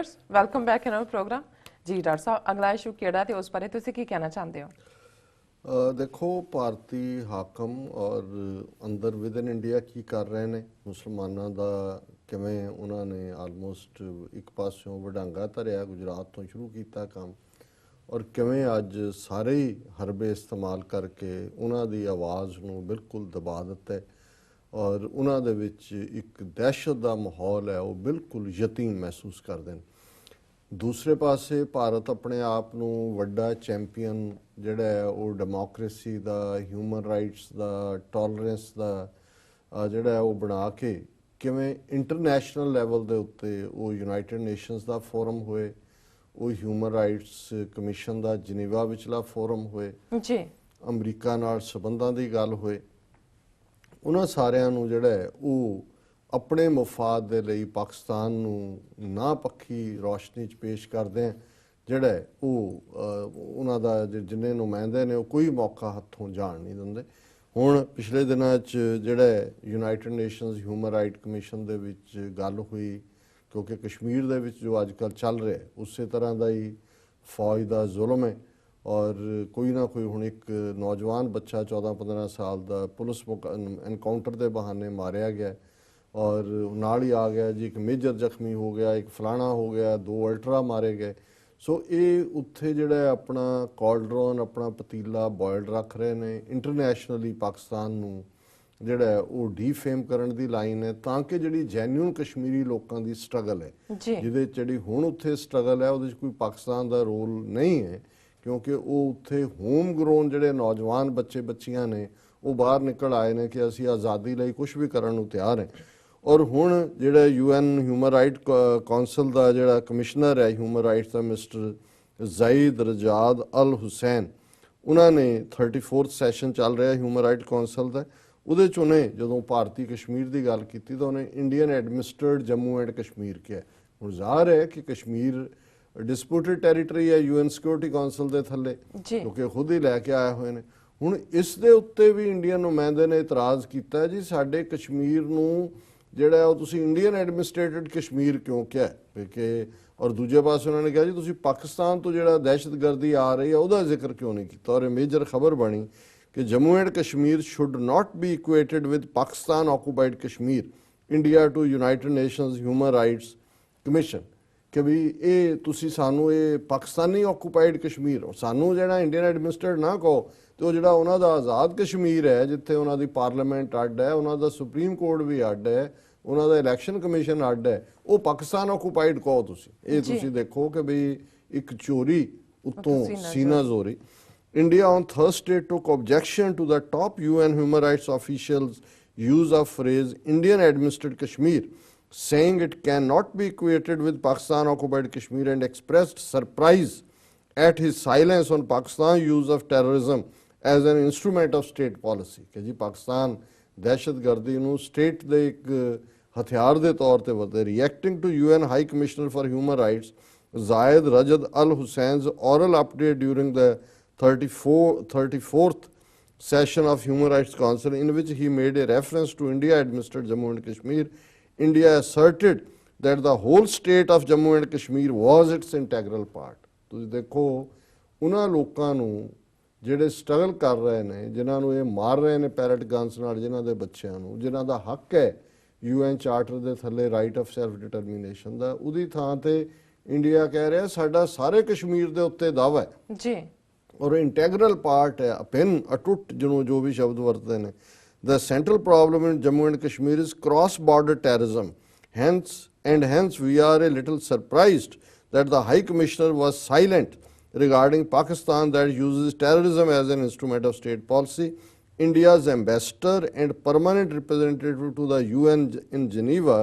Viewers welcome back in our program ਜੀ doctor ਸਾਹਿਬ ਅਗਲਾ ਇਸ਼ੂ ਕਿਹੜਾ ਤੇ ਉਸ ਬਾਰੇ ਤੁਸੀਂ ਕੀ ਕਹਿਣਾ ਚਾਹੁੰਦੇ ਹੋ ਦੇਖੋ ਭਾਰਤੀ ਹਾਕਮ ਔਰ ਅੰਦਰ ਵਿਦਨ ਇੰਡੀਆ ਕੀ ਕਰ ਰਹੇ ਨੇ ਮੁਸਲਮਾਨਾਂ ਦਾ ਕਿਵੇਂ ਉਹਨਾਂ ਨੇ ਆਲਮੋਸਟ ਇੱਕ ਪਾਸਿਓਂ ਵਡਾਂਗਾ ਧਰਿਆ ਗੁਜਰਾਤ ਤੋਂ ਸ਼ੁਰੂ ਕੀਤਾ ਕੰਮ ਔਰ ਕਿਵੇਂ ਅੱਜ ਸਾਰੇ ਹਰਬੇ ਇਸਤੇਮਾਲ ਕਰਕੇ ਉਹਨਾਂ ਦੀ ਆਵਾਜ਼ ਨੂੰ ਬਿਲਕੁਲ ਦਬਾ ਦਿੱਤਾ ਹੈ ਔਰ ਉਹਨਾਂ ਦੇ ਵਿੱਚ ਇੱਕ ਦਹਿਸ਼ਤ ਦਾ ਮਾਹੌਲ ਹੈ ਉਹ ਬਿਲਕੁਲ ਯਤੀਮ ਮਹਿਸੂਸ ਕਰਦੇ ਨੇ। ਦੂਸਰੇ ਪਾਸੇ ਭਾਰਤ ਆਪਣੇ ਆਪ ਨੂੰ ਵੱਡਾ ਚੈਂਪੀਅਨ ਜਿਹੜਾ ਹੈ ਉਹ ਡੈਮੋਕ੍ਰੇਸੀ ਦਾ ਹਿਊਮਨ ਰਾਈਟਸ ਦਾ ਟੋਲਰੈਂਸ ਦਾ ਜਿਹੜਾ ਹੈ ਉਹ ਬਣਾ ਕੇ ਕਿਵੇਂ ਇੰਟਰਨੈਸ਼ਨਲ ਲੈਵਲ ਦੇ ਉੱਤੇ ਉਹ ਯੂਨਾਈਟਿਡ ਨੇਸ਼ਨਸ ਦਾ ਫੋਰਮ ਹੋਏ ਉਹ ਹਿਊਮਨ ਰਾਈਟਸ ਕਮਿਸ਼ਨ ਦਾ ਜਨੀਵਾ ਵਿਚਲਾ ਫੋਰਮ ਹੋਏ ਜੀ। ਅਮਰੀਕਾ ਨਾਲ ਸਬੰਧਾਂ ਦੀ ਗੱਲ ਹੋਏ ਉਹਨਾਂ ਸਾਰਿਆਂ ਨੂੰ ਜਿਹੜਾ ਉਹ ਆਪਣੇ ਮਫਾਦ ਦੇ ਲਈ ਪਾਕਿਸਤਾਨ ਨੂੰ ਨਾ ਪੱਖੀ ਰੋਸ਼ਨੀ 'ਚ ਪੇਸ਼ ਕਰਦੇ ਆ। ਜਿਹੜਾ ਉਹ ਉਹਨਾਂ ਦਾ ਜਿੰਨੇ ਨੁਮਾਇੰਦੇ ਨੇ ਉਹ ਕੋਈ ਮੌਕਾ ਹੱਥੋਂ ਜਾਣ ਨਹੀਂ ਦਿੰਦੇ। ਹੁਣ ਪਿਛਲੇ ਦਿਨਾਂ 'ਚ ਜਿਹੜਾ United Nations human right commission ਦੇ ਵਿੱਚ ਗੱਲ ਹੋਈ, ਕਿਉਂਕਿ ਕਸ਼ਮੀਰ ਦੇ ਵਿੱਚ ਜੋ ਅੱਜ ਕੱਲ੍ਹ ਚੱਲ ਰਿਹਾ ਉਸੇ ਤਰ੍ਹਾਂ ਦਾ ਹੀ ਫੌਜ ਦਾ ਜ਼ੁਲਮ ਹੈ। ਔਰ ਕੋਈ ਨਾ ਕੋਈ ਹੁਣ ਇੱਕ ਨੌਜਵਾਨ ਬੱਚਾ 14-15 ਸਾਲ ਦਾ ਪੁਲਿਸ ਐਨਕਾਊਂਟਰ ਦੇ ਬਹਾਨੇ ਮਾਰਿਆ ਗਿਆ ਔਰ ਨਾਲ ਹੀ ਆ ਗਿਆ ਜੀ ਇੱਕ ਮੇਜਰ ਜ਼ਖਮੀ ਹੋ ਗਿਆ ਇੱਕ ਫਲਾਣਾ ਹੋ ਗਿਆ ਦੋ ਅਲਟਰਾ ਮਾਰੇ ਗਏ। ਸੋ ਇਹ ਉੱਥੇ ਜਿਹੜਾ ਆਪਣਾ ਕਾਲਡਰੋਨ ਆਪਣਾ ਪਤੀਲਾ ਬੋਇਲਡ ਰੱਖ ਰਹੇ ਨੇ ਇੰਟਰਨੈਸ਼ਨਲੀ ਪਾਕਿਸਤਾਨ ਨੂੰ ਜਿਹੜਾ ਉਹ ਡੀਫੇਮ ਕਰਨ ਦੀ ਲਾਈਨ ਹੈ ਤਾਂ ਕਿ ਜਿਹੜੀ ਜੈਨੂਇਨ ਕਸ਼ਮੀਰੀ ਲੋਕਾਂ ਦੀ ਸਟਰਗਲ ਹੈ ਜਿਹਦੇ ਜਿਹੜੀ ਹੁਣ ਉੱਥੇ ਸਟਰਗਲ ਹੈ ਉਹਦੇ 'ਚ ਕੋਈ ਪਾਕਿਸਤਾਨ ਦਾ ਰੋਲ ਨਹੀਂ ਹੈ। ਕਿਉਂਕਿ ਉਹ ਉੱਥੇ ਹੋਮ ਗਰੋਨ ਜਿਹੜੇ ਨੌਜਵਾਨ ਬੱਚੇ ਬੱਚੀਆਂ ਨੇ, ਉਹ ਬਾਹਰ ਨਿਕਲ ਆਏ ਨੇ ਕਿ ਅਸੀਂ ਆਜ਼ਾਦੀ ਲਈ ਕੁਝ ਵੀ ਕਰਨ ਨੂੰ ਤਿਆਰ ਹਾਂ। ਔਰ ਹੁਣ ਜਿਹੜਾ ਯੂਐਨ ਹਿਊਮਨ ਰਾਈਟ ਕਾਉਂਸਲ ਦਾ ਜਿਹੜਾ ਕਮਿਸ਼ਨਰ ਹੈ ਹਿਊਮਨ ਰਾਈਟਸ ਦਾ mister Zeid Ra'ad Al Hussein, ਉਹਨਾਂ ਨੇ 34th ਸੈਸ਼ਨ ਚੱਲ ਰਿਹਾ ਹਿਊਮਨ ਰਾਈਟ ਕਾਉਂਸਲ ਦਾ। ਉਹਦੇ ਚ ਉਹਨੇ ਜਦੋਂ ਭਾਰਤੀ ਕਸ਼ਮੀਰ ਦੀ ਗੱਲ ਕੀਤੀ ਤਾਂ ਉਹਨੇ Indian administered Jammu and Kashmir ਕਿਹਾ। ਹੁਣ ਜ਼ਾਹਰ ਹੈ ਕਿ ਕਸ਼ਮੀਰ ਡਿਸਪਿਊਟਡ ਟੈਰੀਟਰੀ ਹੈ ਯੂਐਨ ਸਿਕਿਉਰਿਟੀ ਕਾਉਂਸਲ ਦੇ ਥੱਲੇ। ਕਿਉਂਕਿ ਖੁਦ ਹੀ ਲੈ ਕੇ ਆਏ ਹੋਏ ਨੇ। ਹੁਣ ਇਸ ਦੇ ਉੱਤੇ ਵੀ ਇੰਡੀਅਨ ਨੁਮਾਇੰਦੇ ਨੇ ਇਤਰਾਜ਼ ਕੀਤਾ ਜੀ ਸਾਡੇ ਕਸ਼ਮੀਰ ਨੂੰ ਜਿਹੜਾ ਉਹ ਤੁਸੀਂ ਇੰਡੀਅਨ ਐਡਮਿਨਿਸਟ੍ਰੇਟਡ ਕਸ਼ਮੀਰ ਕਿਉਂ ਕਿਹਾ? ਕਿ ਔਰ ਦੂਜੇ ਪਾਸੇ ਉਹਨਾਂ ਨੇ ਕਿਹਾ ਜੀ ਤੁਸੀਂ ਪਾਕਿਸਤਾਨ ਤੋਂ ਜਿਹੜਾ ਦਹਿਸ਼ਤਗਰਦੀ ਆ ਰਹੀ ਹੈ ਉਹਦਾ ਜ਼ਿਕਰ ਕਿਉਂ ਨਹੀਂ ਕੀਤਾ? ਔਰ ਇਹ ਮੇਜਰ ਖਬਰ ਬਣੀ ਕਿ Jammu and Kashmir should not be equated with Pakistan occupied Kashmir India to United Nations human rights commission ਕਿ ਵੀ ਇਹ ਤੁਸੀਂ ਸਾਨੂੰ ਇਹ ਪਾਕਿਸਤਾਨੀ ਆਕੂਪਾਈਡ ਕਸ਼ਮੀਰ ਔਰ ਸਾਨੂੰ ਜਿਹੜਾ ਇੰਡੀਅਨ ਐਡਮਿਨਿਸਟਰਡ ਨਾ ਕਹੋ ਤੇ ਉਹ ਜਿਹੜਾ ਉਹਨਾਂ ਦਾ ਆਜ਼ਾਦ ਕਸ਼ਮੀਰ ਹੈ ਜਿੱਥੇ ਉਹਨਾਂ ਦੀ ਪਾਰਲੀਮੈਂਟ ਅੱਡ ਹੈ ਉਹਨਾਂ ਦਾ ਸੁਪਰੀਮ ਕੋਰਟ ਵੀ ਅੱਡ ਹੈ ਉਹਨਾਂ ਦਾ ਇਲੈਕਸ਼ਨ ਕਮਿਸ਼ਨ ਅੱਡ ਹੈ ਉਹ ਪਾਕਿਸਤਾਨ ਆਕੂਪਾਈਡ ਕਹੋ ਤੁਸੀਂ। ਇਹ। ਤੁਸੀਂ ਦੇਖੋ ਕਿ ਵੀ ਇੱਕ ਚੋਰੀ ਉੱਤੋਂ ਸੀਨਾ ਸੀਨਾ ਜ਼ੋਰੀ India on Thursday took objection to the top UN human rights officials' use of phrase Indian administered Kashmir, saying it cannot be equated with Pakistan occupied Kashmir and expressed surprise at his silence on Pakistan's use of terrorism as an instrument of state policy ਕਿ ਜੀ ਪਾਕਿਸਤਾਨ ਦਹਿਸ਼ਤਗਰਦੀ ਨੂੰ state ਦੇ ਇੱਕ ਹਥਿਆਰ ਦੇ ਤੌਰ ਤੇ ਵਰਤੇ reacting to UN high commissioner for human rights Zayed Rajad Al Hussein's oral update during the 34, 34th session of Human Rights Council, in which he made a reference to India administered Jammu and Kashmir. India asserted that the whole state of Jammu and Kashmir was its integral part. ਤੁਸੀਂ ਦੇਖੋ ਉਹਨਾਂ ਲੋਕਾਂ ਨੂੰ ਜਿਹੜੇ struggle ਕਰ ਰਹੇ ਨੇ ਜਿਨ੍ਹਾਂ ਨੂੰ ਇਹ ਮਾਰ ਰਹੇ ਨੇ ਪੈਰਟ ਗਨਸ ਨਾਲ ਜਿਨ੍ਹਾਂ ਦੇ ਬੱਚਿਆਂ ਨੂੰ ਜਿਨ੍ਹਾਂ ਦਾ ਹੱਕ ਹੈ ਯੂਐਨ ਚਾਰਟਰ ਦੇ ਥੱਲੇ ਰਾਈਟ ਆਫ ਸੈਲਫ ਡਿਟਰਮੀਨੇਸ਼ਨ ਦਾ ਉਹਦੀ ਥਾਂ ਤੇ ਇੰਡੀਆ ਕਹਿ ਰਿਹਾ ਸਾਡਾ ਸਾਰੇ ਕਸ਼ਮੀਰ ਦੇ ਉੱਤੇ ਦਾਅਵਾ ਹੈ। ਜੀ। ਔਰ ਇੰਟੈਗਰਲ ਪਾਰਟ ਹੈ ਅਪਿਨ ਅਟੁੱਟ ਜਿਹਨੂੰ ਜੋ ਵੀ ਸ਼ਬਦ ਵਰਤਦੇ ਨੇ। the central problem in jammu and kashmir is cross border terrorism hence and hence we are a little surprised that the high commissioner was silent regarding pakistan that uses terrorism as an instrument of state policy india's ambassador and permanent representative to the un in geneva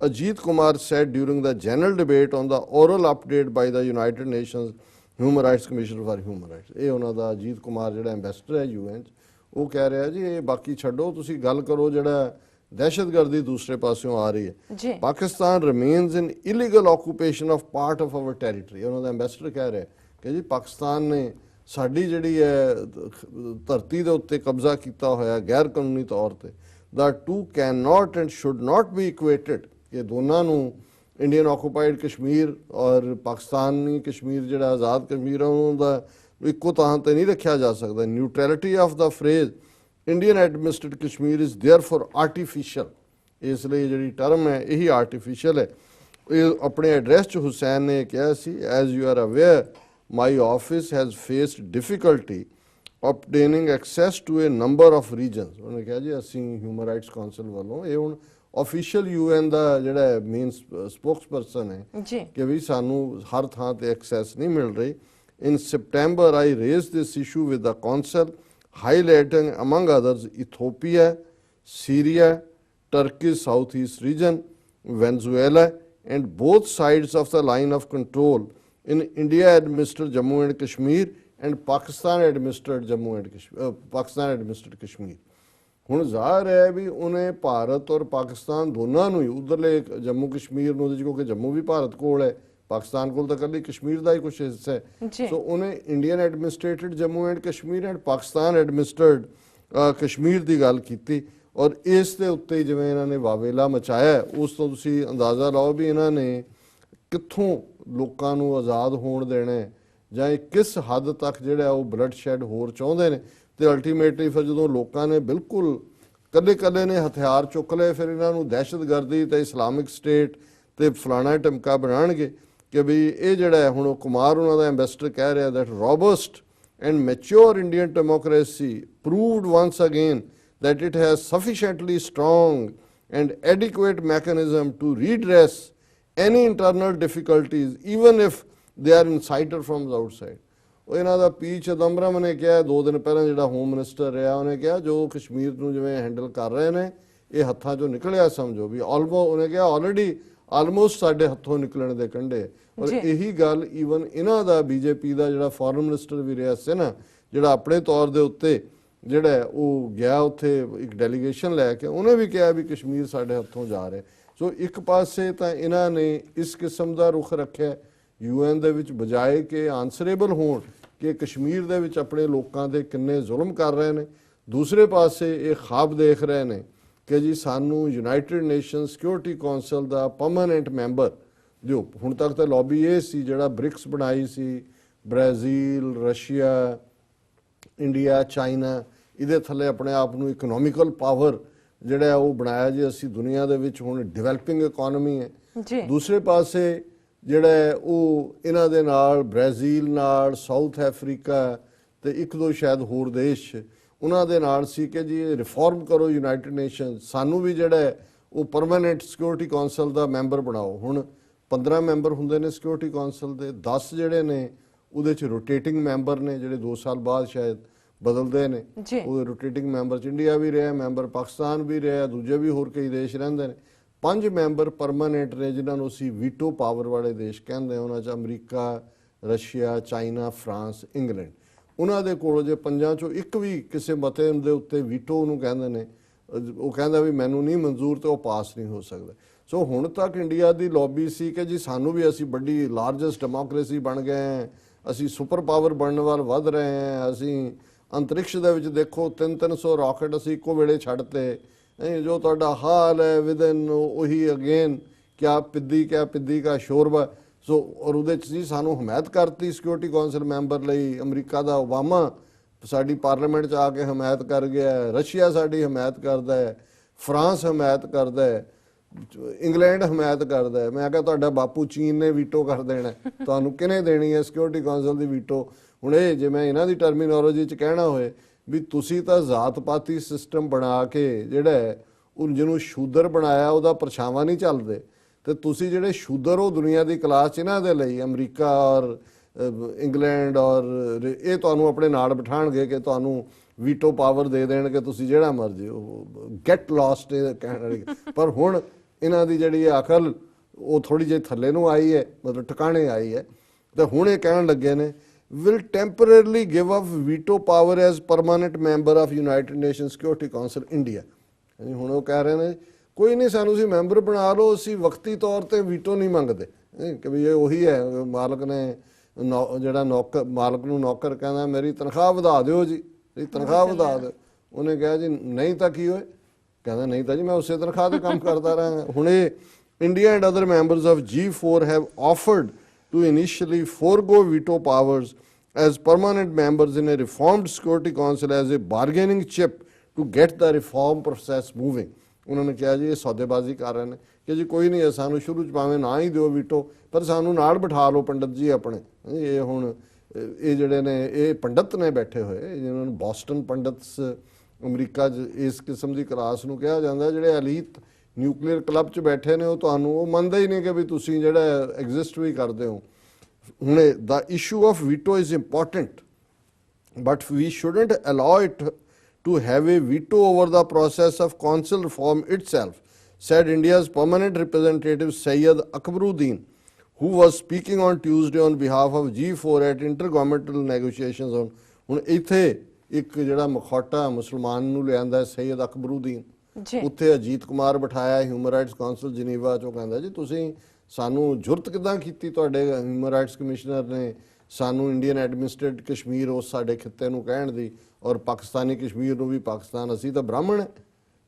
Ajit Kumar said during the general debate on the oral update by the United Nations Human Rights Commissioner for Human Rights ਇਹ ਉਹਨਾਂ ਦਾ ਅਜੀਤ ਕੁਮਾਰ ਜਿਹੜਾ ambassador ਹੈ UN ਚ ਉਹ ਕਹਿ ਰਿਹਾ ਜੀ ਇਹ ਬਾਕੀ ਛੱਡੋ ਤੁਸੀਂ ਗੱਲ ਕਰੋ ਜਿਹੜਾ ਦਹਿਸ਼ਤਗਰਦੀ ਦੂਸਰੇ ਪਾਸਿਓਂ ਆ ਰਹੀ ਹੈ। ਜੀ। Pakistan remains in illegal occupation of part of our territory ਉਹਨਾਂ ਦਾ ਐਮਬੈਸਡਰ ਕਹਿ ਰਿਹਾ ਕਿ ਜੀ ਪਾਕਿਸਤਾਨ ਨੇ ਸਾਡੀ ਜਿਹੜੀ ਹੈ ਧਰਤੀ ਦੇ ਉੱਤੇ ਕਬਜ਼ਾ ਕੀਤਾ ਹੋਇਆ ਗੈਰ ਕਾਨੂੰਨੀ ਤੌਰ ਤੇ। The two can not and should not be equated ਇਹ ਦੋਨਾਂ ਨੂੰ ਇੰਡੀਅਨ ਆਕੂਪਾਈਡ ਕਸ਼ਮੀਰ ਔਰ ਪਾਕਿਸਤਾਨੀ ਕਸ਼ਮੀਰ ਜਿਹੜਾ ਆਜ਼ਾਦ ਕਸ਼ਮੀਰ ਉਹਨਾਂ ਦਾ ਇੱਕੋ ਤਾਂ ਤੇ ਨਹੀਂ ਰੱਖਿਆ ਜਾ ਸਕਦਾ neutrality of the phrase Indian administered Kashmir is therefore artificial ਇਸ ਲਈ ਜਿਹੜੀ ਟਰਮ ਹੈ ਇਹੀ ਆਰਟੀਫੀਸ਼ੀਅਲ ਹੈ ਇਹ ਆਪਣੇ ਐਡਰੈਸ 'ਚ ਹੁਸੈਨ ਨੇ ਕਿਹਾ ਸੀ as you are aware my office has faced difficulty obtaining access to a number of regions ਉਹਨੇ ਕਿਹਾ ਜੀ ਅਸੀਂ ਹਿਊਮਨ ਰਾਈਟਸ ਕਾਉਂਸਲ ਵੱਲੋਂ ਇਹ ਹੁਣ ਆਫੀਸ਼ੀਅਲ ਯੂਐਨ ਦਾ ਜਿਹੜਾ ਮੇਨ ਸਪੋਕਸਪਰਸਨ ਹੈ ਜੀ ਕਿ ਵੀ ਸਾਨੂੰ ਹਰ ਥਾਂ ਤੇ ਐਕਸੈਸ ਨਹੀਂ ਮਿਲ ਰਹੀ In September I raise this issue with the council highlighting among others Ethiopia, Syria, Turkey's southeast region, Venezuela and both sides of the line of control in India administered Jammu and Kashmir and Pakistan administered Jammu and Kashmir, uh, Pakistan administered Kashmir. ਹੁਣ ਜ਼ਾਹਰ ਹੈ ਵੀ ਉਹਨੇ ਭਾਰਤ ਔਰ ਪਾਕਿਸਤਾਨ ਦੋਨਾਂ ਨੂੰ ਹੀ ਉਧਰਲੇ ਜੰਮੂ ਕਸ਼ਮੀਰ ਨੂੰ ਉਹਦੇ 'ਚ ਕਿਉਂਕਿ ਜੰਮੂ ਵੀ ਭਾਰਤ ਕੋਲ ਹੈ ਪਾਕਿਸਤਾਨ ਕੋਲ ਤਾਂ ਇਕੱਲੀ ਕਸ਼ਮੀਰ ਦਾ ਹੀ ਕੁਝ ਹਿੱਸਾ ਹੈ। ਸੋ ਉਹਨੇ Indian administrated Jammu and Kashmir and Pakistan administered Kashmir ਦੀ ਗੱਲ ਕੀਤੀ ਔਰ ਇਸ ਦੇ ਉੱਤੇ ਜਿਵੇਂ ਇਹਨਾਂ ਨੇ ਵਾਵੇਲਾ ਮਚਾਇਆ ਉਸ ਤੋਂ ਤੁਸੀਂ ਅੰਦਾਜ਼ਾ ਲਾਓ ਵੀ ਇਹਨਾਂ ਨੇ ਕਿੱਥੋਂ ਲੋਕਾਂ ਨੂੰ ਆਜ਼ਾਦ ਹੋਣ ਦੇਣਾ ਹੈ ਜਾਂ ਇਹ ਕਿਸ ਹੱਦ ਤੱਕ ਜਿਹੜਾ ਉਹ ਬਲੱਡ ਸ਼ੈਡ ਹੋਰ ਚਾਹੁੰਦੇ ਨੇ ਤੇ ਅਲਟੀਮੇਟਲੀ ਫਿਰ ਜਦੋਂ ਲੋਕਾਂ ਨੇ ਬਿਲਕੁਲ ਕੱਲੇ ਕੱਲੇ ਨੇ ਹਥਿਆਰ ਚੁੱਕ ਲਏ ਫਿਰ ਇਹਨਾਂ ਨੂੰ ਦਹਿਸ਼ਤਗਰਦੀ ਤੇ ਇਸਲਾਮਿਕ ਸਟੇਟ ਤੇ ਫਲਾਣਾ ਟਮਕਾ ਬਣਾਣਗੇ ਕਿ ਵੀ ਇਹ ਜਿਹੜਾ ਹੁਣ ਕੁਮਾਰ ਉਹਨਾਂ ਦਾ ਐਮਬੈਸਡਰ ਕਹਿ ਰਿਹਾ that robust and mature Indian democracy proved once again that it has sufficiently strong and adequate mechanism to redress any internal difficulties even if they are incited from the outside ਉਹ ਇਹਨਾਂ ਦਾ ਪੀ ਚਦੰਬਰਮ ਨੇ ਕਿਹਾ ਦੋ ਦਿਨ ਪਹਿਲਾਂ ਜਿਹੜਾ ਹੋਮ ਮਿਨਿਸਟਰ ਰਿਹਾ ਉਹਨੇ ਕਿਹਾ ਜੋ ਕਸ਼ਮੀਰ ਨੂੰ ਜਿਵੇਂ ਹੈਂਡਲ ਕਰ ਰਹੇ ਨੇ ਇਹ ਹੱਥਾਂ ਚੋਂ ਨਿਕਲਿਆ ਸਮਝੋ ਵੀ ਆਲਮੋ ਉਹਨੇ ਕਿਹਾ ਆਲਰੇਡੀ ਆਲਮੋਸਟ ਸਾਡੇ ਹੱਥੋਂ ਨਿਕਲਣ ਦੇ ਕੰਢੇ। ਔਰ। ਇਹੀ ਗੱਲ ਈਵਨ ਇਹਨਾਂ ਦਾ ਬੀਜੇਪੀ ਦਾ ਜਿਹੜਾ ਫੋਰਨ ਮਿਨਿਸਟਰ ਵੀ ਰਿਹਾ ਸੀ ਨਾ ਜਿਹੜਾ ਆਪਣੇ ਤੌਰ ਦੇ ਉੱਤੇ ਜਿਹੜਾ ਉਹ ਗਿਆ ਉੱਥੇ ਇੱਕ ਡੈਲੀਗੇਸ਼ਨ ਲੈ ਕੇ ਉਹਨੇ ਵੀ ਕਿਹਾ ਵੀ ਕਸ਼ਮੀਰ ਸਾਡੇ ਹੱਥੋਂ ਜਾ ਰਿਹਾ। ਸੋ ਇੱਕ ਪਾਸੇ ਤਾਂ ਇਹਨਾਂ ਨੇ ਇਸ ਕਿਸਮ ਦਾ ਰੁਖ ਰੱਖਿਆ ਯੂਐਨ ਦੇ ਵਿੱਚ ਬਜਾਏ ਕਿ ਆਨਸਰੇਬਲ ਹੋਣ ਕਿ ਕਸ਼ਮੀਰ ਦੇ ਵਿੱਚ ਆਪਣੇ ਲੋਕਾਂ ਦੇ ਕਿੰਨੇ ਜ਼ੁਲਮ ਕਰ ਰਹੇ ਨੇ। ਦੂਸਰੇ ਪਾਸੇ ਇਹ ਖਾਬ ਦੇਖ ਰਹੇ ਨੇ ਕਿ ਜੀ ਸਾਨੂੰ ਯੂਨਾਈਟਿਡ ਨੇਸ਼ਨ ਸਿਕਿਉਰਿਟੀ ਕੌਂਸਲ ਦਾ ਪਰਮਨੈਂਟ ਮੈਂਬਰ ਜੋ ਹੁਣ ਤੱਕ ਤਾਂ ਲੌਬੀ ਇਹ ਸੀ ਜਿਹੜਾ ਬ੍ਰਿਕਸ ਬਣਾਈ ਸੀ ਬ੍ਰਾਜ਼ੀਲ ਰਸ਼ੀਆ ਇੰਡੀਆ ਚਾਈਨਾ ਇਹਦੇ ਥੱਲੇ ਆਪਣੇ ਆਪ ਨੂੰ ਇਕਨੋਮਿਕਲ ਪਾਵਰ ਜਿਹੜਾ ਉਹ ਬਣਾਇਆ ਜੀ। ਅਸੀਂ ਦੁਨੀਆ ਦੇ ਵਿੱਚ ਹੁਣ ਡਿਵੈਲਪਿੰਗ ਇਕਨੋਮੀ ਹੈ। ਜੀ। ਦੂਸਰੇ ਪਾਸੇ ਜਿਹੜਾ ਉਹ ਇਹਨਾਂ ਦੇ ਨਾਲ ਬ੍ਰਾਜ਼ੀਲ ਨਾਲ ਸਾਊਥ ਅਫਰੀਕਾ ਤੇ ਇੱਕ ਦੋ ਸ਼ਾਇਦ ਹੋਰ ਦੇਸ਼ ਉਹਨਾਂ ਦੇ ਨਾਲ ਸੀ ਕਿ ਜੀ ਰਿਫਾਰਮ ਕਰੋ ਯੂਨਾਈਟਿਡ ਨੇਸ਼ਨ ਸਾਨੂੰ ਵੀ ਜਿਹੜਾ ਉਹ ਪਰਮਨੈਂਟ ਸਿਕਿਉਰਿਟੀ ਕੌਂਸਲ ਦਾ ਮੈਂਬਰ ਬਣਾਓ। ਹੁਣ 15 ਮੈਂਬਰ ਹੁੰਦੇ ਨੇ ਸਿਕਿਉਰਿਟੀ ਕੌਂਸਲ ਦੇ 10 ਜਿਹੜੇ ਨੇ ਉਹਦੇ ਚ ਰੋਟੇਟਿੰਗ ਮੈਂਬਰ ਨੇ ਜਿਹੜੇ 2 ਸਾਲ ਬਾਅਦ ਸ਼ਾਇਦ ਬਦਲਦੇ ਨੇ। ਉਹ ਰੋਟੇਟਿੰਗ ਮੈਂਬਰ ਚ ਇੰਡੀਆ ਵੀ ਰਿਹਾ ਮੈਂਬਰ ਪਾਕਿਸਤਾਨ ਵੀ ਰਿਹਾ ਦੂਜੇ ਵੀ ਹੋਰ ਕਈ ਦੇਸ਼ ਰਹਿੰਦੇ ਨੇ। ਪੰਜ ਮੈਂਬਰ ਪਰਮਾਨੈਂਟ ਨੇ ਜਿਨ੍ਹਾਂ ਨੂੰ ਅਸੀਂ ਵੀਟੋ ਪਾਵਰ ਵਾਲੇ ਦੇਸ਼ ਕਹਿੰਦੇ ਉਹਨਾਂ ਚ America Russia China France England. ਉਹਨਾਂ ਦੇ ਕੋਲ ਜੇ ਪੰਜਾਂ ਚੋਂ ਇੱਕ ਵੀ ਕਿਸੇ ਮਤੇ ਦੇ ਉੱਤੇ ਵੀਟੋ ਉਹਨੂੰ ਕਹਿੰਦੇ ਨੇ ਉਹ ਕਹਿੰਦਾ ਵੀ ਮੈਨੂੰ ਨਹੀਂ ਮਨਜ਼ੂਰ ਤੇ ਉਹ ਪਾਸ ਨਹੀਂ ਹੋ ਸਕਦਾ। ਸੋ ਹੁਣ ਤੱਕ ਇੰਡੀਆ ਦੀ ਲੌਬੀ ਸੀ ਕਿ ਜੀ ਸਾਨੂੰ ਵੀ ਅਸੀਂ ਵੱਡੀ ਲਾਰਜੈਸਟ ਡੈਮੋਕ੍ਰੇਸੀ ਬਣ ਗਏ ਹਾਂ, ਅਸੀਂ ਸੁਪਰ ਪਾਵਰ ਬਣਨ ਵੱਲ ਵੱਧ ਰਹੇ ਹਾਂ, ਅਸੀਂ ਅੰਤਰਿਕਸ਼ ਦੇ ਵਿੱਚ ਦੇਖੋ 3-300 ਰਾਕਟ ਅਸੀਂ ਇੱਕੋ ਵੇਲੇ ਛੱਡਤੇ। ਇਹ ਜੋ ਤੁਹਾਡਾ ਹਾਲ ਹੈ ਵਿਦਨ ਉਹੀ ਅਗੇਨ ਕਿਆ ਪਿੱਦੀ ਕਿਆ ਪਿੱਦੀ ਕਾ ਸ਼ੋਰਬਾ। ਸੋ, ਔਰ ਉਹਦੇ ਚ ਜੀ ਸਾਨੂੰ ਹਮਾਇਤ ਕਰਤੀ ਸਿਕਿਉਰਿਟੀ ਕੌਂਸਲ ਮੈਂਬਰ ਲਈ, ਅਮਰੀਕਾ ਦਾ ਓਬਾਮਾ। ਸਾਡੀ ਪਾਰਲੀਮੈਂਟ ਚ ਆ ਕੇ ਹਮਾਇਤ ਕਰ ਗਿਆ ਰਸ਼ੀਆ ਸਾਡੀ ਹਮਾਇਤ ਕਰਦਾ ਹੈ। ਫਰਾਂਸ ਹਮਾਇਤ ਕਰਦਾ ਹੈ। ਇੰਗਲੈਂਡ ਹਮਾਇਤ ਕਰਦਾ ਹੈ। ਮੈਂ ਕਿਹਾ ਤੁਹਾਡਾ ਬਾਪੂ ਚੀਨ ਨੇ ਵੀਟੋ ਕਰ ਦੇਣਾ ਤੁਹਾਨੂੰ ਕਿਹਨੇ ਦੇਣੀ ਹੈ ਸਿਕਿਉਰਿਟੀ ਕੌਂਸਲ ਦੀ ਵੀਟੋ? ਹੁਣ ਇਹ ਜੇ ਮੈਂ ਇਹਨਾਂ ਦੀ ਟਰਮੀਨੋਲੋਜੀ ਚ ਕਹਿਣਾ ਹੋਏ ਵੀ ਤੁਸੀਂ ਤਾਂ ਜ਼ਾਤ ਪਾਤੀ ਸਿਸਟਮ ਬਣਾ ਕੇ ਜਿਹੜਾ ਹੈ ਉਹ ਜਿਹਨੂੰ ਸ਼ੂਦਰ ਬਣਾਇਆ, ਉਹਦਾ ਪਰਛਾਵਾਂ ਨਹੀਂ ਚੱਲਦੇ। ਤੇ ਤੁਸੀਂ ਜਿਹੜੇ ਸ਼ੂਦਰ ਉਹ ਦੁਨੀਆ ਦੀ ਕਲਾਸ ਇਹਨਾਂ ਦੇ ਲਈ, ਅਮਰੀਕਾ ਔਰ ਇੰਗਲੈਂਡ ਔਰ ਇਹ ਤੁਹਾਨੂੰ ਆਪਣੇ ਨਾਲ ਬਿਠਾਣਗੇ ਕਿ ਤੁਹਾਨੂੰ ਵੀਟੋ ਪਾਵਰ ਦੇ ਦੇਣਗੇ, ਤੁਸੀਂ ਜਿਹੜਾ ਮਰਜ਼ੀ ਉਹ ਗੈਟ ਲੌਸਟ ਕਹਿਣ ਵਾਲੀ ਪਰ ਹੁਣ ਇਹਨਾਂ ਦੀ ਜਿਹੜੀ ਇਹ ਅਕਲ, ਉਹ ਥੋੜੀ ਜਿਹੀ ਥੱਲੇ ਨੂੰ ਆਈ ਹੈ, ਮਤਲਬ ਟਿਕਾਣੇ ਆਈ ਹੈ। ਤੇ ਹੁਣ ਇਹ ਕਹਿਣ ਲੱਗੇ ਨੇ, will temporarily give up veto power as permanent member of United Nations Security Council India ਯਾਨੀ ਹੁਣ ਉਹ ਕਹਿ ਰਹੇ ਨੇ ਕੋਈ ਨਹੀਂ ਸਾਨੂੰ ਸੀ ਮੈਂਬਰ ਬਣਾ ਲਓ ਅਸੀਂ ਵਕਤੀ ਤੌਰ ਤੇ ਵੀਟੋ ਨਹੀਂ ਮੰਗਦੇ ਇਹ ਕਿ ਵੀ ਇਹ ਉਹੀ ਹੈ ਮਾਲਕ ਨੇ ਨੌ- ਜਿਹੜਾ ਨੌਕਰ ਮਾਲਕ ਨੂੰ ਨੌਕਰ ਕਹਿੰਦਾ ਮੇਰੀ ਤਨਖਾਹ ਵਧਾ ਦਿਓ ਜੀ ਇਹ ਤਨਖਾਹ ਵਧਾ ਦਿਓ ਉਹਨੇ ਕਿਹਾ ਜੀ ਨਹੀਂ ਤਾਂ ਕੀ ਹੋਏ ਕਹਿੰਦਾ ਨਹੀਂ ਤਾਂ ਜੀ ਮੈਂ ਉਸੇ ਤਨਖਾਹ ਤੇ ਕੰਮ ਕਰਦਾ ਰਹਾਂਗਾ ਹੁਣ ਇਹ India and other members of G4 have offered to initially forego veto powers as permanent members in a reformed Security Council as a bargaining chip to get the reform process moving. ਉਹਨਾਂ ਨੇ ਕਿਹਾ ਜੀ ਇਹ ਸੌਦੇਬਾਜ਼ੀ ਕਰ ਰਹੇ ਨੇ ਕਿ ਜੀ ਕੋਈ ਨਹੀਂ ਸਾਨੂੰ ਸ਼ੁਰੂ ਚ ਭਾਵੇਂ ਨਾ ਹੀ ਦਿਓ ਵੀਟੋ, ਪਰ ਸਾਨੂੰ ਨਾਲ ਬਿਠਾ ਲਓ ਪੰਡਤ ਜੀ ਆਪਣੇ। ਇਹ ਹੁਣ, ਇਹ ਜਿਹੜੇ ਨੇ, ਇਹ ਪੰਡਤ ਨੇ ਬੈਠੇ ਹੋਏ ਜਿਹਨਾਂ ਨੂੰ ਬੋਸਟਨ ਪੰਡਤਸ ਅਮਰੀਕਾ 'ਚ ਇਸ ਕਿਸਮ ਦੀ ਕਲਾਸ ਨੂੰ ਕਿਹਾ ਜਾਂਦਾ, ਜਿਹੜੇ ਅਲੀਤ ਨਿਊਕਲੀਅਰ ਕਲੱਬ 'ਚ ਬੈਠੇ ਨੇ, ਉਹ ਤੁਹਾਨੂੰ, ਉਹ ਮੰਨਦਾ ਹੀ ਨਹੀਂ ਕਿ ਵੀ ਤੁਸੀਂ ਜਿਹੜਾ ਐਗਜ਼ਿਸਟ ਵੀ ਕਰਦੇ ਹੋ। ਹੁਣ ਦਾ issue of veto is important but we shouldn't allow it to have a veto over the process of council reform itself, said India's permanent representative Sayyid Akbaruddin, who was speaking on Tuesday on behalf of G4 at intergovernmental negotiations on ਹੁਣ ਇੱਥੇ ਇੱਕ ਜਿਹੜਾ ਮਖੌਟਾ ਮੁਸਲਮਾਨ ਨੂੰ ਲਿਆਂਦਾ ਹੈ ਸੈਯਦ ਅਕਬਰੂਦੀਨ ਉੱਥੇ ਅਜੀਤ ਕੁਮਾਰ ਬਿਠਾਇਆ ਹਿਊਮਨ ਰਾਈਟਸ ਕਾਉਂਸਲ ਜਨੀਵਾ ਚੋਂ ਕਹਿੰਦਾ ਜੀ ਤੁਸੀਂ ਸਾਨੂੰ ਜੁਰਤ ਕਿਦਾਂ ਕੀਤੀ ਤੁਹਾਡੇ ਹਿਊਮਨ ਰਾਈਟਸ ਕਮਿਸ਼ਨਰ ਨੇ ਸਾਨੂੰ ਇੰਡੀਅਨ ਐਡਮਿਨਿਸਟ੍ਰੇਟ ਕਸ਼ਮੀਰ ਉਸ ਸਾਡੇ ਖਿੱਤੇ ਨੂੰ ਕਹਿਣ ਦੀ ਔਰ ਪਾਕਿਸਤਾਨੀ ਕਸ਼ਮੀਰ ਨੂੰ ਵੀ ਪਾਕਿਸਤਾਨ ਅਸੀਂ ਤਾਂ ਬ੍ਰਾਹਮਣ ਹੈ।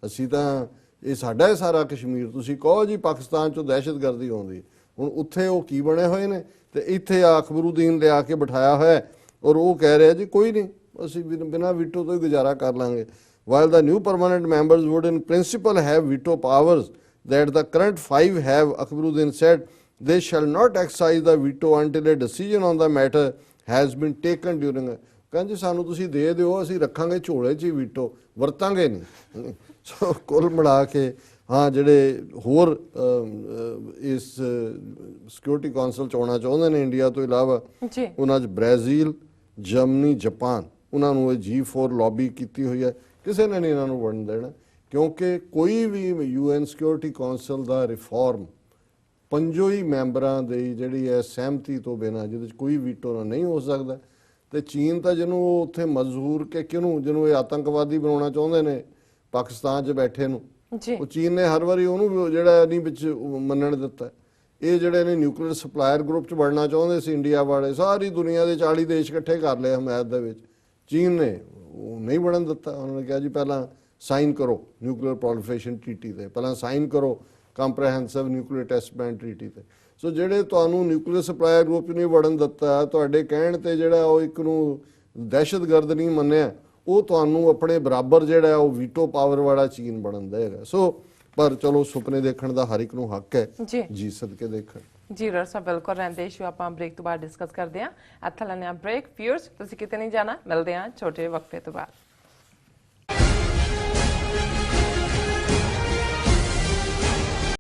ਅਸੀਂ ਤਾਂ ਇਹ ਸਾਡਾ ਹੈ ਸਾਰਾ ਕਸ਼ਮੀਰ ਤੁਸੀਂ ਕਹੋ ਜੀ ਪਾਕਿਸਤਾਨ ਚੋਂ ਦਹਿਸ਼ਤਗਰਦੀ ਆਉਂਦੀ। ਹੁਣ ਉੱਥੇ ਉਹ ਕੀ ਬਣੇ ਹੋਏ ਨੇ? ਤੇ ਇੱਥੇ ਆ ਅਕਬਰੂਦੀਨ ਲਿਆ ਕੇ ਬਿਠਾਇਆ ਹੋਇਆ ਔਰ ਉਹ ਕਹਿ ਰਿਹਾ ਜੀ ਕੋਈ ਨਹੀਂ ਅਸੀਂ ਬਿਨਾ ਵੀਟੋ ਤੋਂ ਹੀ ਗੁਜ਼ਾਰਾ ਕਰ ਲਾਂਗੇ। While the new permanent members would in principle have veto powers that the current five have, Akbaruddin said, they shall not exercise the veto until a decision on the matter has been taken during ਕਹਿੰਦੇ ਸਾਨੂੰ ਤੁਸੀਂ ਦੇ ਦਿਓ ਅਸੀਂ ਰੱਖਾਂਗੇ ਝੋਲੇ 'ਚ ਹੀ veto ਵਰਤਾਂਗੇ ਨਹੀਂ। ਸੋ ਕੁੱਲ ਮਿਲਾ ਕੇ ਹਾਂ ਜਿਹੜੇ ਹੋਰ ਇਸ ਸਿਕਿਉਰਿਟੀ ਕਾਉਂਸਲ ਚ ਆਉਣਾ ਚਾਹੁੰਦੇ ਨੇ ਇੰਡੀਆ ਤੋਂ ਇਲਾਵਾ ਜੀ। ਉਹਨਾਂ 'ਚ ਬ੍ਰਾਜ਼ੀਲ ਜਰਮਨੀ ਜਾਪਾਨ ਉਹਨਾਂ ਨੂੰ ਇਹ G4 ਲੌਬੀ ਕੀਤੀ ਹੋਈ ਹੈ। ਕਿਸੇ ਨੇ ਨਹੀਂ ਇਹਨਾਂ ਨੂੰ ਵੜਨ ਦੇਣਾ ਕਿਉਂਕਿ ਕੋਈ ਵੀ ਯੂਐਨ ਸਿਕਿਉਰਿਟੀ ਕਾਉਂਸਲ ਦਾ ਰਿਫਾਰਮ ਪੰਜੋ ਹੀ ਮੈਂਬਰਾਂ ਦੀ ਜਿਹੜੀ ਹੈ ਸਹਿਮਤੀ ਤੋਂ ਬਿਨਾਂ ਜਿਹਦੇ 'ਚ ਕੋਈ ਵੀਟੋ ਨਹੀਂ ਹੋ ਸਕਦਾ। ਤੇ ਚੀਨ ਤਾਂ ਜਿਹਨੂੰ ਉਹ ਉੱਥੇ ਮਜ਼ਦੂਰ ਕਿ ਕਿਹਨੂੰ ਜਿਹਨੂੰ ਇਹ ਆਤੰਕਵਾਦੀ ਬਣਾਉਣਾ ਚਾਹੁੰਦੇ ਨੇ ਪਾਕਿਸਤਾਨ 'ਚ ਬੈਠੇ ਨੂੰ। ਉਹ ਚੀਨ ਨੇ ਹਰ ਵਾਰੀ ਉਹਨੂੰ ਜਿਹੜਾ ਨਹੀਂ ਵਿੱਚ ਮੰਨਣ ਦਿੱਤਾ। ਇਹ ਜਿਹੜੇ ਨੇ ਨਿਊਕਲੀਅਰ ਸਪਲਾਇਰ ਗਰੁੱਪ 'ਚ ਵੜਨਾ ਚਾਹੁੰਦੇ ਸੀ ਇੰਡੀਆ ਵਾਲੇ ਸਾਰੀ ਦੁਨੀਆ ਦੇ 40 ਦੇਸ਼ ਇਕੱਠੇ ਕਰ ਲਏ ਹਮਾਇਤ ਦੇ ਵਿੱਚ। ਚੀਨ ਨੇ ਉਹ ਨਹੀਂ ਵੜਨ ਦਿੱਤਾ। ਉਹਨਾਂ ਨੇ ਕਿਹਾ ਜੀ ਪਹਿਲਾਂ ਸਾਈਨ ਕਰੋ ਨਿਊਕਲੀਅਰ ਪ੍ਰੋਲੀਫਰੇਸ਼ਨ ਟ੍ਰੀਟੀ ਤੇ ਪਹਿਲਾਂ ਸਾਈਨ ਕਰੋ। Comprehensive nuclear test ban treaty ਤੇ। ਸੋ ਜਿਹੜੇ ਤੁਹਾਨੂੰ ਨਿਊਕਲੀਅਰ ਸਪਲਾਇਰ ਗਰੁੱਪ ਨਹੀਂ ਵੜਨ ਦਿੱਤਾ ਤੁਹਾਡੇ ਕਹਿਣ ਤੇ ਜਿਹੜਾ ਉਹ ਇੱਕ ਨੂੰ ਦਹਿਸ਼ਤਗਰਦ ਨਹੀਂ ਮੰਨਿਆ ਉਹ ਤੁਹਾਨੂੰ ਆਪਣੇ ਬਰਾਬਰ ਜਿਹੜਾ ਉਹ ਵੀਟੋ ਪਾਵਰ ਵਾਲਾ ਚੀਨ ਬਣਨ ਦੇਗਾ ਸੋ ਪਰ ਚਲੋ ਸੁਪਨੇ ਦੇਖਣ ਦਾ ਹਰ ਇੱਕ ਨੂੰ ਹੱਕ ਹੈ। ਜੀ। ਸਦਕੇ ਦੇਖਣ। ਜੀ ਡਾਕਟਰ ਸਾਹਿਬ ਬਿਲਕੁਲ ਰਹਿੰਦੇ ਇਸ਼ੂ ਆਪਾਂ ਬ੍ਰੇਕ ਤੋਂ ਬਾਅਦ ਡਿਸਕਸ ਕਰਦੇ ਹਾਂ। ਇੱਥੇ ਲੈਣੇ ਆ ਬ੍ਰੇਕ ਫਿਊਰਸ ਤੁਸੀਂ ਕਿਤੇ ਨਹੀਂ ਜਾਣਾ ਮਿਲਦੇ ਹਾਂ ਛੋਟੇ ਵਕਫੇ ਤੋਂ ਬਾਅਦ।